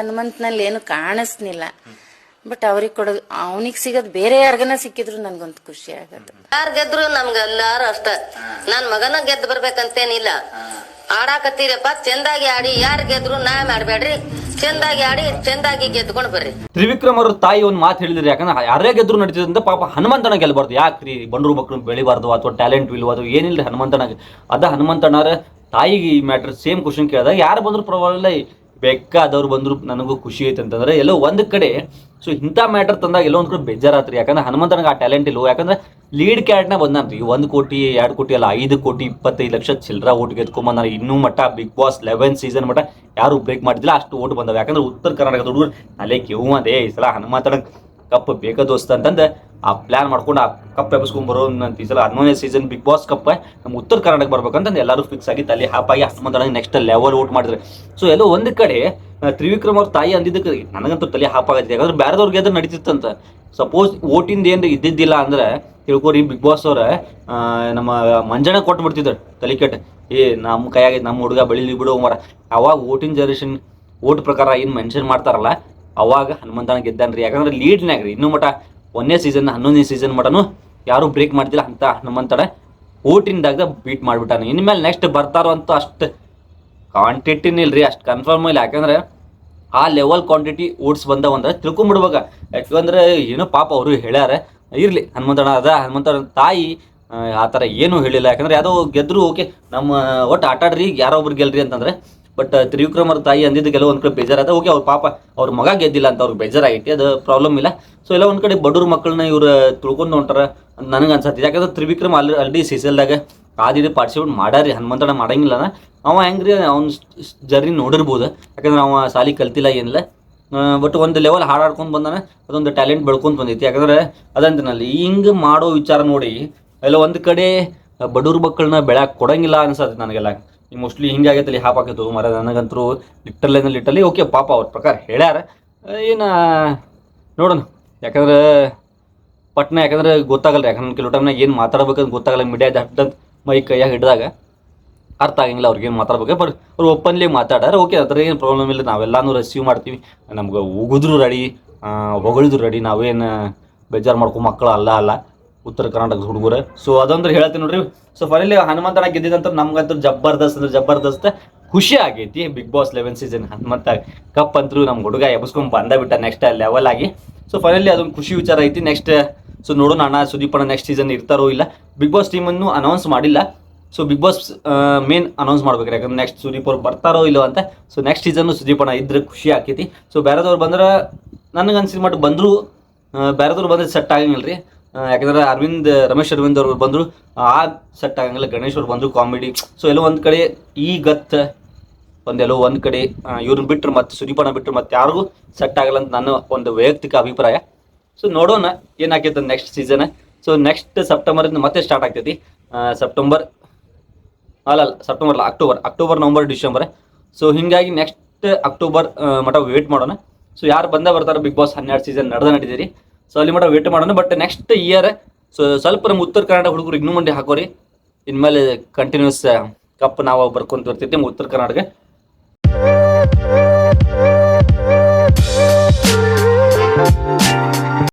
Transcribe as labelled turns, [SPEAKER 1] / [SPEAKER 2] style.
[SPEAKER 1] ಹನುಮಂತನಲ್ಲಿ ಏನು ಕಾಣಿಸ್ನಿಲ್ಲ. ಬಟ್ ಅವ್ರಿಗೆ ಕೊಡೋದು ಅವನಿಗೆ ಸಿಗೋದು ಬೇರೆ ಯಾರ್ಗನ ಸಿಕ್ಕಿದ್ರು ನನ್ಗೊಂದು ಖುಷಿ ಆಗತ್ತೆ
[SPEAKER 2] ಯಾರ್ ಗೆದ್ರು ನಮ್ಗ ಎಲ್ಲಾರು ಅಷ್ಟ. ನನ್ ಮಗನ ಗೆದ್ದು ಬರ್ಬೇಕಂತೇನಿಲ್ಲ. ಆಡಾಕತ್ತೀರಪ್ಪ ಚಂದಾಗಿ ಆಡಿ ಯಾರ್ ಗೆದ್ರು ನಾ ಮಾಡ್ಬೇಡ್ರಿ. ಚಂದಾಗಿ ಆಡಿ ಚಂದಾಗಿ ಗೆದ್ಕೊಂಡ್ ಬರ್ರಿ.
[SPEAKER 3] ತ್ರಿವಿಕ್ರಮ್ ಅವ್ರ ತಾಯಿ ಒಂದು ಮಾತು ಹೇಳಿದ್ರು. ಯಾಕಂದ್ರೆ ಯಾರೇ ಗೆದ್ರು ನಡೀತದಂತ ಪಾಪ ಹನುಮಂತನ ಗೆಲ್ಬಾರ್ದು. ಯಾಕ್ರಿ? ಬಂಡ್ರು ಮಕ್ಳು ಬೆಳಿಬಾರ್ದು ಅಥವಾ ಟ್ಯಾಲೆಂಟ್ ಇಲ್ವ ಅದು ಏನಿಲ್ಲ ಹನುಮಂತನಾಗ ಅದ ಹನುಮಂತನಾರ ತಾಯಿಗೆ ಈ ಮ್ಯಾಟರ್ ಸೇಮ್ ಕ್ವಶನ್ ಕೇಳಿದಾಗ ಯಾರು ಬಂದ್ರು ಪರವಾಗಿಲ್ಲ ಬೇಕಾದವ್ರು ಬಂದ್ರು ನನಗೂ ಖುಷಿ ಐತೆ ಅಂತಂದ್ರೆ ಎಲ್ಲೋ ಒಂದು ಕಡೆ ಸೊ ಇಂಥ ಮ್ಯಾಟರ್ ತಂದಾಗ ಎಲ್ಲೋ ಒಂದು ಕಡೆ ಬೇಜಾರಾತ್ರಿ. ಯಾಕಂದ್ರೆ ಹನುಮಂತನಿಗೆ ಆ ಟ್ಯಾಲೆಂಟ್ ಇಲ್ವೋ? ಯಾಕಂದ್ರೆ ಲೀಡ್ ಕ್ಯಾರೆಟ್ನ ಈ ಒಂದು ಕೋಟಿ, ಎರಡು ಕೋಟಿ ಅಲ್ಲ, ಐದು ಕೋಟಿ, ಇಪ್ಪತ್ತೈದು ಲಕ್ಷ ಚಿಲ್ಲರ ಓಟ್ ಗೆದ್ಕೊಂಬಂದ ಇನ್ನೂ ಮಟ್ಟ ಬಿಗ್ ಬಾಸ್ ಲೆವೆನ್ ಸೀಸನ್ ಮಟ್ಟ ಯಾರು ಬ್ರೇಕ್ ಮಾಡಿದಿಲ್ಲ ಅಷ್ಟು ಓಟ್ ಬಂದವೆ. ಯಾಕಂದ್ರೆ ಉತ್ತರ ಕರ್ನಾಟಕದ ಹುಡುಗರು ಅಲ್ಲೇ ಕೆವು ಅದೇ ಈ ಸಲ ಹನುಮಂತನ ಕಪ್ ಬೇಕ ದೋಸ್ತ ಅಂತಂದು ಆ ಪ್ಲಾನ್ ಮಾಡ್ಕೊಂಡು ಆ ಕಪ್ ಬರೋ ಅಂತ ಈ ಸಲ ಹನ್ನೊಂದನೇ ಸೀಸನ್ ಬಿಗ್ ಬಾಸ್ ಕಪ್ ನಮ್ಮ ಉತ್ತರ ಕರ್ನಾಟಕ ಬರ್ಬೇಕಂತಂದು ಎಲ್ಲರೂ ಫಿಕ್ಸ್ ಆಗಿ ತಲೆ ಹಾಪಾಗಿ ಹನುಮಂತನ ನೆಕ್ಸ್ಟ್ ಲೆವೆಲ್ ಓಟ್ ಮಾಡಿದ್ರೆ. ಸೊ ಎಲ್ಲೋ ಒಂದು ಕಡೆ ತ್ರಿವಿಕ್ರಮ್ ಅವ್ರ ತಾಯಿ ಅಂದಿದ್ದಕ್ಕೆ ನನಗಂತೂ ತಲೆ ಹಾಪಾಗತ್ತೆ ಯಾಕಂದ್ರೆ ಬೇರೆದವ್ರಿಗೆ ಅದ್ರ ನಡೀತಿತ್ತಂತ. ಸಪೋಸ್ ಓಟಿಂದ ಏನು ಇದ್ದಿದ್ದಿಲ್ಲ ಅಂದ್ರೆ ತಿಳ್ಕೊರಿ ಬಿಗ್ ಬಾಸ್ ಅವ್ರ ನಮ್ಮ ಮಂಜಣ ಕೊಟ್ಟು ಬಿಡ್ತಿದ್ರು ತಲೆ ಕೆಟ್ಟ. ಏ ನಮ್ಮ ಕೈಯಾಗೈತೆ ನಮ್ಮ ಹುಡುಗ ಬೆಳಿಲಿ ಬಿಡು ಮರ. ಅವಾಗ ಓಟಿಂಗ್ ಜನರೇಷನ್ ಓಟ್ ಪ್ರಕಾರ ಏನು ಮೆನ್ಷನ್ ಮಾಡ್ತಾರಲ್ಲ ಅವಾಗ ಹನುಮಂತನ ಗೆದ್ದಾನ್ರಿ ಯಾಕಂದ್ರೆ ಲೀಡ್ನಾಗ ರೀ. ಇನ್ನೂ ಮಟ ಒಂದನೇ ಸೀಸನ್ ಹನ್ನೊಂದನೇ ಸೀಸನ್ ಮಟನು ಯಾರು ಬ್ರೇಕ್ ಮಾಡ್ತಿಲ್ಲ ಅಂತ ಹನುಮಂತನ ಓಟಿಂದಾಗ ಬೀಟ್ ಮಾಡಿಬಿಟ್ಟಾನೆ. ಇನ್ಮೇಲೆ ನೆಕ್ಸ್ಟ್ ಬರ್ತಾರೋ ಅಂತ ಅಷ್ಟು ಕ್ವಾಂಟಿಟಿನ ಇಲ್ರಿ ಅಷ್ಟು ಕನ್ಫರ್ಮ್ ಇಲ್ಲ. ಯಾಕಂದ್ರೆ ಆ ಲೆವೆಲ್ ಕ್ವಾಂಟಿಟಿ ಓಟ್ಸ್ ಬಂದವ ಅಂದ್ರೆ ತಿಳ್ಕೊಂಬಿಡ್ಬೇಕ. ಯಾಕಂದ್ರೆ ಏನೋ ಪಾಪ ಅವರು ಹೇಳ್ಯಾರ ಇರ್ಲಿ ಹನುಮಂತಣ್ಣ ಅದ ಹನುಮಂತನ ತಾಯಿ ಆ, ಥರ ಏನೂ ಹೇಳಿಲ್ಲ. ಯಾಕಂದ್ರೆ ಯಾವುದೋ ಗೆದ್ರು ಓಕೆ ನಮ್ಮ ಒಟ್ಟು ಆಟಾಡ್ರಿ ಯಾರೋ ಒಬ್ರು ಗೆಲ್ರಿ ಅಂತಂದ್ರೆ ಬಟ್ ತ್ರಿವಿಕ್ರಮರ ತಾಯಿ ಅಂದಿದ್ದು ಕೆಲವು ಒಂದು ಕಡೆ ಬೇಜಾರಾದ ಓಕೆ ಅವ್ರ ಪಾಪ, ಅವ್ರ ಮಗ ಗೆದ್ದಿಲ್ಲ ಅಂತ ಅವ್ರಿಗೆ ಬೇಜಾರಾಗೈತಿ ಅದು ಪ್ರಾಬ್ಲಮ್ ಇಲ್ಲ. ಸೊ ಎಲ್ಲ ಒಂದು ಕಡೆ ಬಡವ್ರ ಮಕ್ಕಳನ್ನ ಇವ್ರು ತಿಳ್ಕೊಂಡು ಹೊಂಟಾರ ನನಗೆ ಅನ್ಸತ್ತೆ. ಯಾಕಂದ್ರೆ ತ್ರಿವಿಕ್ರಮ್ ಅಲ್ಲಿ ಆಲ್ರೆಡಿ ಸೀಸಲ್ದಾಗ ಆದಿಡಿ ಪಾರ್ಟಿಸಿಪೇಟ್ ಮಾಡಾರಿ. ಹನುಮಂತಣ್ಣ ಮಾಡಂಗಿಲ್ಲ ಅವ ಹೆಂಗ್ರಿ, ಅವ್ನ ಜರ್ನಿ ನೋಡಿರ್ಬೋದು. ಯಾಕಂದ್ರೆ ಅವ ಸಾಲಿ ಕಲ್ತಿಲ್ಲ ಏನಿಲ್ಲ. ಬಟ್ ಒಂದು ಲೆವೆಲ್ ಹಾಡಾಡ್ಕೊಂಡು ಬಂದಾನ. ಅದೊಂದು ಟ್ಯಾಲೆಂಟ್ ಬೆಳ್ಕೊಂಡು ಬಂದೈತಿ. ಯಾಕಂದ್ರೆ ಅದಂತನಲ್ಲಿ ಹಿಂಗೆ ಮಾಡೋ ವಿಚಾರ ನೋಡಿ, ಎಲ್ಲ ಒಂದು ಕಡೆ ಬಡವ್ರ ಮಕ್ಕಳನ್ನ ಬೆಳ್ಯಾಕ ಕೊಡಂಗಿಲ್ಲ ಅನ್ಸತ್ತೆ ನನಗೆಲ್ಲ. ಈ ಮೋಸ್ಟ್ಲಿ ಹಾಪ್ ಹಾಕೈತು ಮರ ನನಗಂತರೂ ಲಿಟಲ್ ಅಂದ್ರೆ ಲಿಟಲಿ ಓಕೆ ಪಾಪ ಅವ್ರ ಪ್ರಕಾರ ಹೇಳ್ಯಾರ. ಏನು ನೋಡೋಣ. ಯಾಕಂದ್ರೆ ಪಟ್ನ ಯಾಕಂದ್ರೆ ಗೊತ್ತಾಗಲ್ಲ ಯಾಕಂದ್ರೆ ಕೆಲವು ಟೈಮ್ನಾಗ ಏನು ಮಾತಾಡ್ಬೇಕಂತ ಗೊತ್ತಾಗಲ್ಲ ಮೀಡಿಯಾ ದಟ್ಟ ಮೈ ಕೈಯಾಗ ಹಿಡಿದಾಗ. ಅರ್ಥ ಆಗಂಗಿಲ್ಲ ಅವ್ರಿಗೆ ಏನು ಮಾತಾಡ್ಬೇಕು ಬಟ್ ಅವ್ರು ಓಪನ್ಲಿ ಮಾತಾಡಾರ ಓಕೆ ಅದ್ರ ಏನು ಪ್ರಾಬ್ಲಮ್ ಇಲ್ಲ, ನಾವೆಲ್ಲಾನು ರಿಸೀವ್ ಮಾಡ್ತೀವಿ. ನಮ್ಗೆ ಉಗಿದ್ರು ರೆಡಿ ಹೊಗಳಿದ್ರು ರೆಡಿ ನಾವೇನು ಬೇಜಾರು ಮಾಡ್ಕೊ ಮಕ್ಕಳು ಅಲ್ಲ ಅಲ್ಲ. ಉತ್ತರ ಕರ್ನಾಟಕದ ಹುಡುಗರು. ಸೊ ಅದಂದ್ರೆ ಹೇಳ್ತೀನಿ ನೋಡ್ರಿ. ಸೊ ಫೈನಲಿ ಹನುಮಂತನ ಗೆದ್ದಿದಂತ ನಮ್ಗಂತೂ ಜಬರ್ದಸ್ತ್ ಅಂದ್ರೆ ಜಬರ್ದಸ್ತ್ ಖುಷಿ ಆಗೈತಿ. Bigg Boss eleven season Hanumantha cup ಅಂತೂ ನಮ್ಮ ಹುಡುಗ ಎಬ್ಸ್ಕೊಂಡ್ ಬಂದ ಬಿಟ್ಟ ನೆಕ್ಸ್ಟ್ ಲೆವೆಲ್ ಆಗಿ. ಸೊ ಫೈನಲಿ ಅದೊಂದು ಖುಷಿ ವಿಚಾರ ಐತಿ. ನೆಕ್ಸ್ಟ್ ಸೊ ನೋಡೋಣ ಅಣ್ಣ, ಸುದೀಪ್ ಅಣ್ಣ ನೆಕ್ಸ್ಟ್ ಸೀಸನ್ ಇರ್ತಾರೋ ಇಲ್ಲ. ಬಿಗ್ ಬಾಸ್ ಟೀಮನ್ನು ಅನೌನ್ಸ್ ಮಾಡಿಲ್ಲ. So Bigg Boss main announce ಮಾಡ್ಬೇಕು ಯಾಕಂದ್ರೆ ನೆಕ್ಸ್ಟ್ ಸುದೀಪ್ ಅವ್ರು ಬರ್ತಾರೋ ಇಲ್ಲೋ ಅಂತ. ಸೊ ನೆಕ್ಸ್ಟ್ ಸೀಸನ್ ಸುದೀಪ್ ಅಣ್ಣ ಇದ್ರೆ ಖುಷಿ ಆಕೈತಿ. ಸೊ ಬೇರೆದವ್ರು ಬಂದ್ರೆ ನನಗೆ ಅನ್ಸಿದ ಮಟ್ಟ ಬಂದ್ರು ಬೇರೆದವ್ರು ಬಂದ್ರೆ ಸೆಟ್ ಆಗಂಗಿಲ್ಲ ರೀ ಯಾಕಂದ್ರೆ ಅರವಿಂದ್, ರಮೇಶ್ ಅರವಿಂದ್ ಅವರು ಬಂದ್ರು. ಆ ಸೆಟ್ ಆಗಂಗಿಲ್ಲ ಗಣೇಶ್ ಅವ್ರು ಬಂದ್ರು ಕಾಮಿಡಿ ಸೊ ಎಲ್ಲೋ ಒಂದು ಕಡೆ ಈ ಗತ್, ಒಂದೆಲ್ಲೋ ಒಂದು ಕಡೆ ಇವ್ರನ್ನ ಬಿಟ್ಟರು ಮತ್ತು ಸುದೀಪಣ್ಣ ಬಿಟ್ಟರು ಮತ್ತೆ ಯಾರಿಗೂ ಸೆಟ್ ಆಗಲ್ಲ ಅಂತ ನನ್ನ ಒಂದು ವೈಯಕ್ತಿಕ ಅಭಿಪ್ರಾಯ. ಸೊ ನೋಡೋಣ ಏನಾಗ್ತೈತೆ ನೆಕ್ಸ್ಟ್ ಸೀಸನ್ ಸೊ ನೆಕ್ಸ್ಟ್ ಸೆಪ್ಟೆಂಬರಿಂದ ಮತ್ತೆ ಸ್ಟಾರ್ಟ್ ಆಗ್ತೈತಿ. ಸೆಪ್ಟೆಂಬರ್ ಅಲ್ಲ ಅಲ್ಲ ಸೆಪ್ಟೆಂಬರ್ ಅಲ್ಲ October October November December so ಹಿಂಗಾಗಿ ನೆಕ್ಸ್ಟ್ ಅಕ್ಟೋಬರ್ ಮಟ ವೇಟ್ ಮಾಡೋಣ. ಸೊ ಯಾರು ಬಂದ ಬರ್ತಾರೆ ಬಿಗ್ ಬಾಸ್ ಹನ್ನೆರಡು ಸೀಸನ್ ನಡೆದ ನಡೀತೀರಿ ಸೊ ಅಲ್ಲಿ ಮಟ್ಟ ವೇಟ್ ಮಾಡೋಣ. ಬಟ್ ನೆಕ್ಸ್ಟ್ ಇಯರ್ ಸೊ ಸ್ವಲ್ಪ ನಮ್ಮ ಉತ್ತರ ಕರ್ನಾಟಕ ಹುಡುಗರು ಇನ್ನೂ ಮುಂದೆ ಹಾಕೋರಿ. ಇನ್ಮೇಲೆ ಕಂಟಿನ್ಯೂಸ್ ಕಪ್ ನಾವು ಬರ್ಕೊಂತ ಬರ್ತೈತಿ ಉತ್ತರ ಕರ್ನಾಟಕ